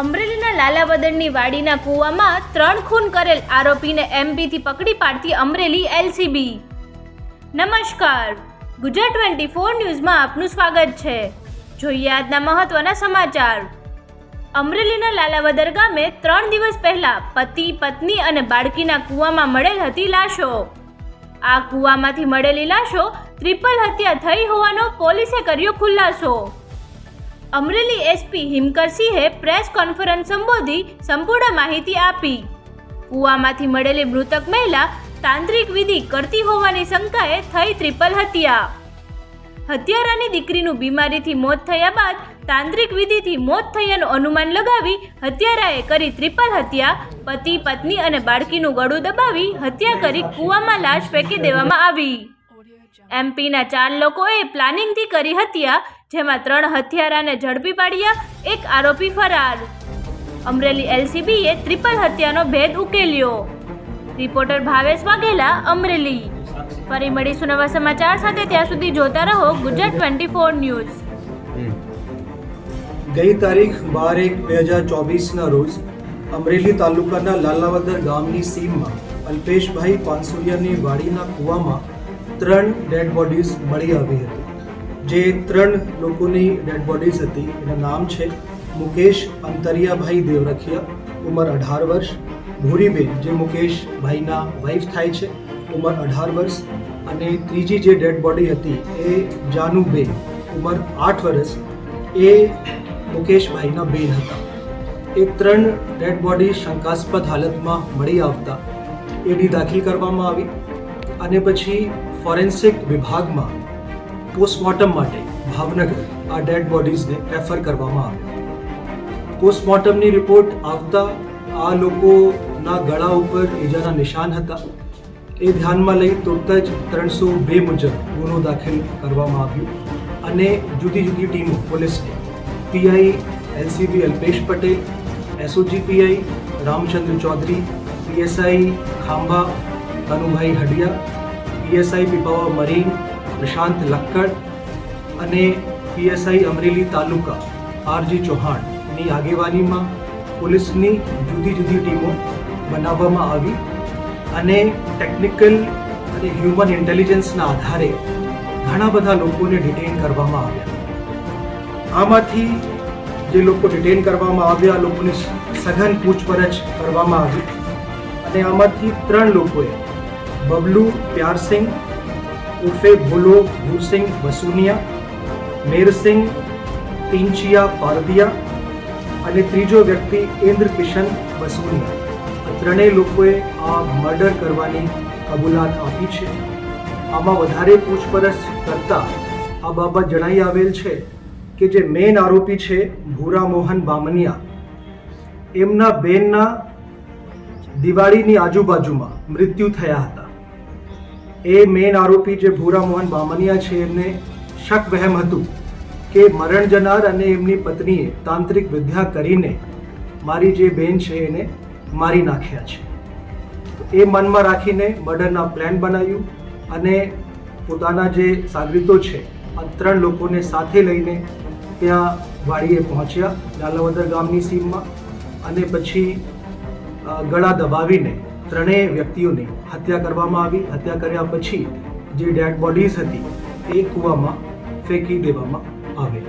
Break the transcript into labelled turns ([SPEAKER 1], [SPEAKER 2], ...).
[SPEAKER 1] અમરેલીના લાલાવદરની વાડીના કૂવામાં ત્રણ ખૂન કરેલ આરોપીને એમપીથી પકડી પાડતી અમરેલી એલસીબી. નમસ્કાર. ગુજરાત ટ્વેન્ટી ફોર ન્યૂઝમાં આપનું સ્વાગત છે. જોઈએ આજના મહત્વના સમાચાર. અમરેલીના લાલાવદર ગામે ત્રણ દિવસ પહેલા પતિ, પત્ની અને બાળકીના કૂવામાં મળેલ હતી લાશો. આ કૂવામાંથી મળેલી લાશો ત્રિપલ હત્યા થઈ હોવાનો પોલીસે કર્યો ખુલાસો. અમરેલી એસપી હિમકરસિંહે પ્રેસ કોન્ફરન્સ સંબોધી સંપૂર્ણ માહિતી આપી. કૂવામાંથી મળેલી મૃતક મહિલા તાંત્રિક વિધિ કરતી હોવાની શંકાએ થઈ ત્રિપલ હત્યા. હત્યારાની દીકરીનું બીમારીથી મોત થયા બાદ તાંત્રિક વિધિથી મોત થયાનું અનુમાન લગાવી હત્યારાએ કરી ત્રિપલ હત્યા. પતિ, પત્ની અને બાળકીનું ગળું દબાવી હત્યા કરી કૂવામાં લાશ ફેંકી દેવામાં આવી. એમપીના ચાર લોકોએ પ્લાનિંગથી કરી હત્યા. જેમાં ત્રણ હત્યારાને ઝડપી પાડ્યા, એક આરોપી ફરાર. અમરેલી એલસીબીએ ત્રિપલ હત્યાનો ભેદ ઉકેલ્યો. રિપોર્ટર ભાવેશ વાઘેલા, અમરેલી. ફરી મળીશું નવા સમાચાર સાથે, ત્યાં સુધી જોતા રહો ગુજરાત ટ્વેન્ટી ફોર ન્યૂઝ.
[SPEAKER 2] ગઈ તારીખ બાર એક બે હજાર ચોવીસના રોજ અમરેલી તાલુકાના લાલાવદર ગામની સીમમાં અલ્પેશભાઈ પાનસુરિયાની વાડીના કૂવામાં ત્રણ ડેડ બોડીઝ મળી આવી હતી. જે ત્રણ લોકોની ડેડ બોડીઝ હતી. એના નામ છે મુકેશ અંતરિયાભાઈ દેવરખિયા, ઉંમર અઢાર વર્ષ. ભૂરીબેન, જે મુકેશભાઈના વાઇફ થાય છે, ઉંમર અઢાર વર્ષ. અને ત્રીજી જે ડેડ બોડી હતી એ જાનુબેન, ઉંમર આઠ વર્ષ. એ મુકેશભાઈના બેન હતા. એ ત્રણ ડેડ બોડી શંકાસ્પદ હાલતમાં મળી આવતા. એડી દાખલ કરવામાં આવી. અને પછી ફોરેન્સિક વિભાગમાં પોસ્ટમોર્ટમ માટે ભાવનગર આ ડેડ બોડીઝને રેફર કરવામાં આવ્યા. પોસ્ટમોર્ટમની રિપોર્ટ આવતા આ લોકોના ગળા ઉપર ઈજાના નિશાન હતા. એ ધ્યાનમાં લઈ તુરત જ ત્રણસો બે મુજબ ગુનો દાખલ કરવામાં આવ્યો અને જુદી જુદી ટીમો પોલીસની PI, LCB Alpesh Patel, SOG PI Ramchandra Chaudhary, PSI Khambha Kanubhai Hadiya, PSI Pipavav marine Prashant Lakkad અને PSI Amreli taluka R G ચૌહાણની આગેવાનીમાં પોલીસની જુદી જુદી ટીમો બનાવવામાં આવી અને ટેકનિકલ અને હ્યુમન ઇન્ટેલિજન્સના આધારે ઘણા બધા લોકોને ડિટેન કરવામાં આવ્યા. આમાંથી જે લોકો ડિટેન કરવામાં આવ્યા લોકોને સઘન પૂછપરછ કરવામાં આવી અને આમાંથી ત્રણ લોકોએ બબલુ પ્યારસિંહ ઉર્ફે ભોલો ભૂરસિંહ વસુનિયા મેરસિંહ તિંચિયા પારદિયા અને ત્રીજો વ્યક્તિ ઇન્દ્ર કિશન વસુનિયા ત્રણેય લોકોએ આ મર્ડર કરવાની કબૂલાત આપી છે. આમાં વધારે પૂછપરછ કરતા આ બાબત જણાઈ આવેલ છે કે જે મેન આરોપી છે ભૂરા મોહન બામનિયા. એમના બેનના દિવાળીની આજુબાજુમાં મૃત્યુ થયા હતા. એ મેન આરોપી જે ભૂરા મોહન બામનિયા છે, એમને શક વહેમ હતું કે મરણ જનાર અને એમની પત્નીએ તાંત્રિક વિદ્યા કરીને મારી જે બેન છે, એને મારી નાખ્યા છે. એ મનમાં રાખીને મર્ડરના પ્લાન બનાવ્યું અને પોતાના જે સાગરીતો છે, આ ત્રણ લોકોને સાથે લઈને ત્યાં વાડીએ પહોંચ્યા, લાલાવદર ગામની સીમમાં અને પછી ગળા દબાવીને ત્રણેય વ્યક્તિઓની હત્યા કરવામાં આવી. હત્યા કર્યા પછી જે ડેડ બોડીઝ હતી એ કૂવામાં ફેંકી દેવામાં આવે.